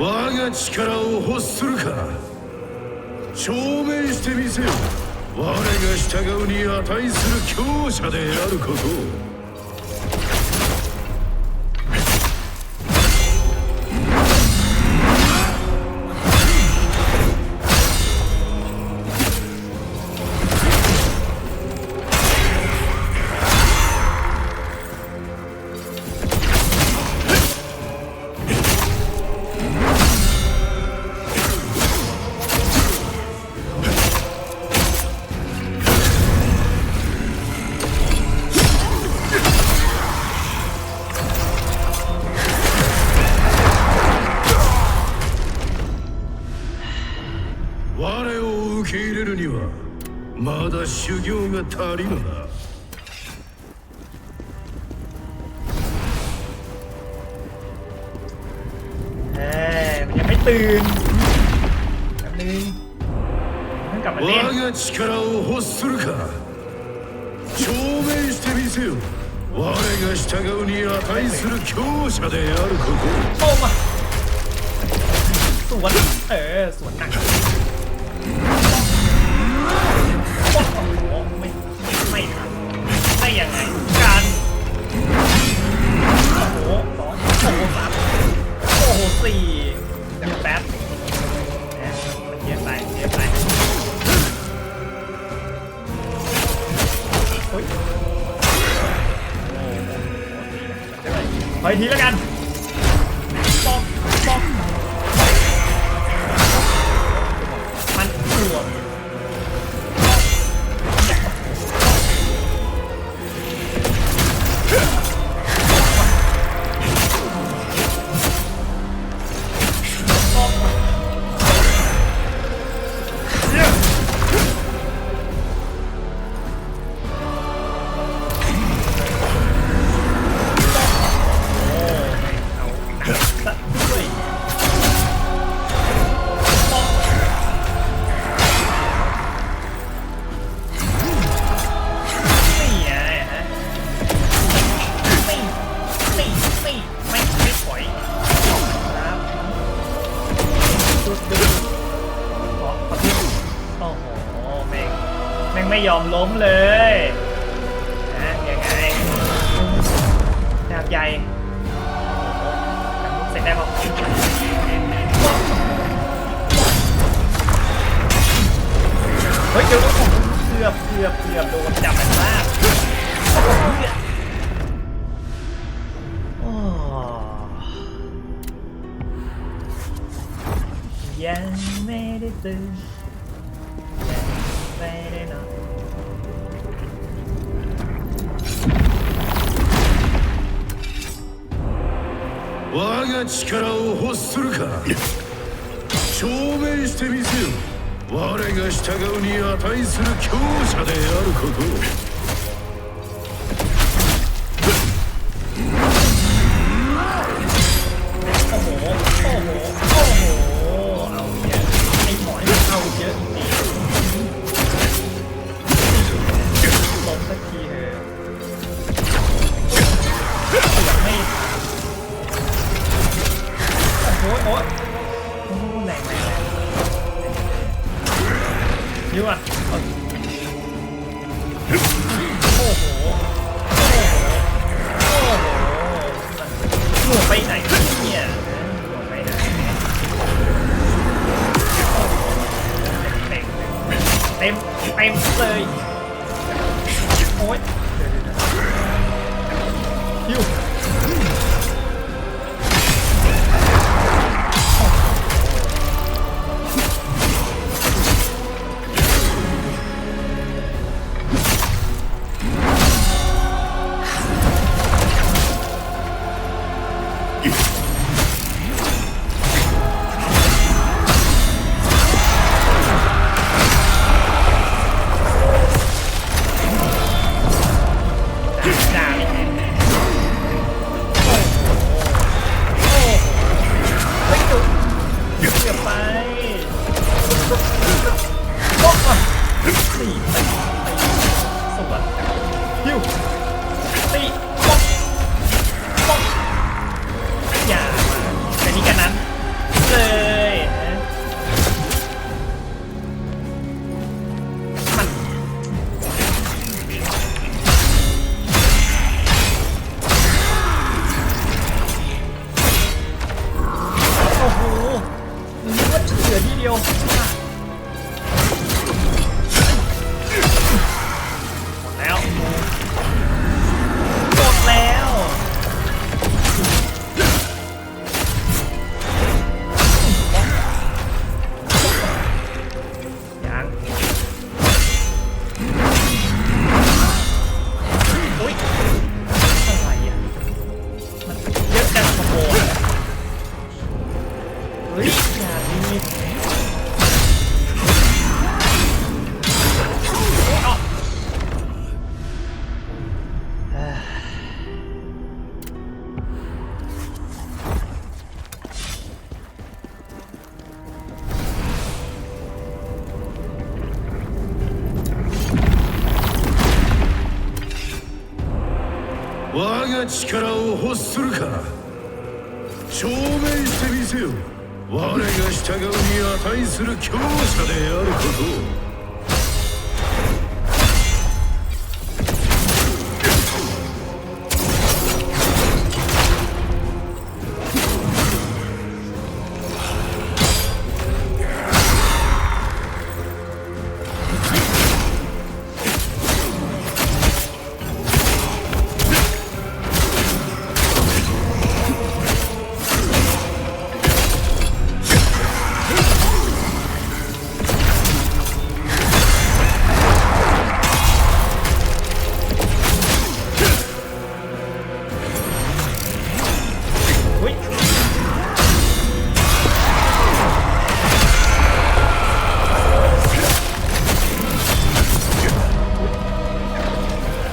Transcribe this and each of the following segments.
我が力を欲するか。証明してみせよ。我が従うに値する強者であることを。我を受け入れるにはまだ修行が足りぬな เอ้ยมันยังไม่ตื่นแป๊บนึงเพิ่งกลับมาเล่น 我が力を欲するか証明してみせよ我が従うに値する強者であることを โอ้มาสวนเออสวนหนัก โอ้โหไม่ไม่ทันไม่ยังไงกันโอ้โหสองโอ้โหสามโอ้โหสี่เดี๋ยวแป๊บแหมมันเยอะไปเยอะไปโอ้ยโอ้โหขออีกทีแล้วกันปอกปอก มั เลยนะยังไงดาบใหญ่เสร็จได้ปะเฮ้ยเดี๋ยวผมเกือบเกือบเกือบโดนจับมันมากโอ้ยังไม่ได้ตื่น 我が力を欲するか。証明してみせよ。我が従うに値する強者であることを。 ยิ้วอะโอ้โห โอ้โห โอ้โหหน่วไปไหนเนี่ยหัวไปไหนเต็มเต็มเต็มเลยโอ๊ย ด่ が力を欲するか。証明してみせよ。我が従うに値する強者であることを。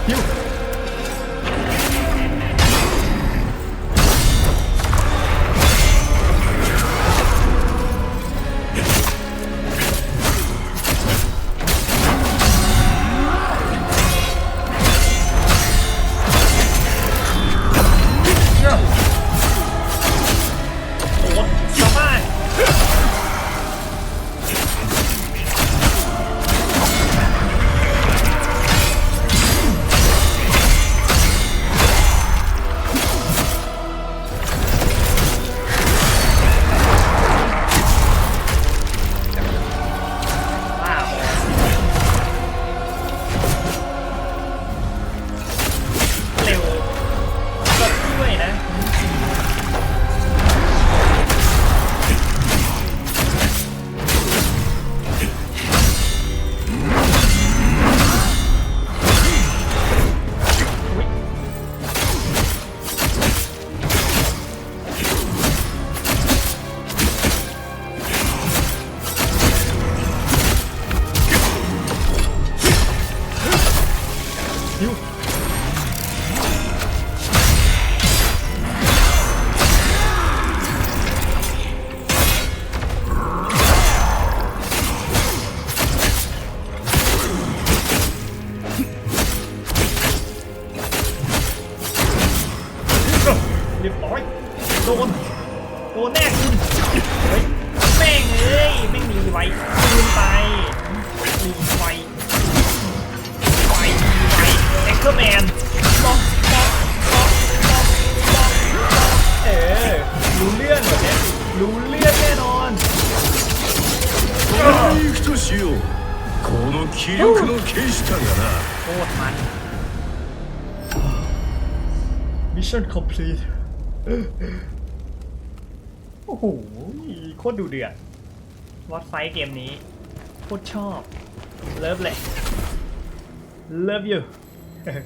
ยิ เรียบร้อยโดนโดนแน่คุณเฮ้ยแม่งเอ้ยไม่มีไว้คืนไปมีไว้ เอ็กซ์แมนป๊อกป๊อกป๊อกป๊อกป๊อกป๊อกเออ รู้เรื่องแบบเนี้ยรู้เรื่องแน่นอน これで行くとしようこの気力の剣士たがな โคตรมัน Mission complete โอ้โห โคตรดูเดือดวอตไฟเกมนี้ โคตรชอบ เลิฟเลย Love Yeah.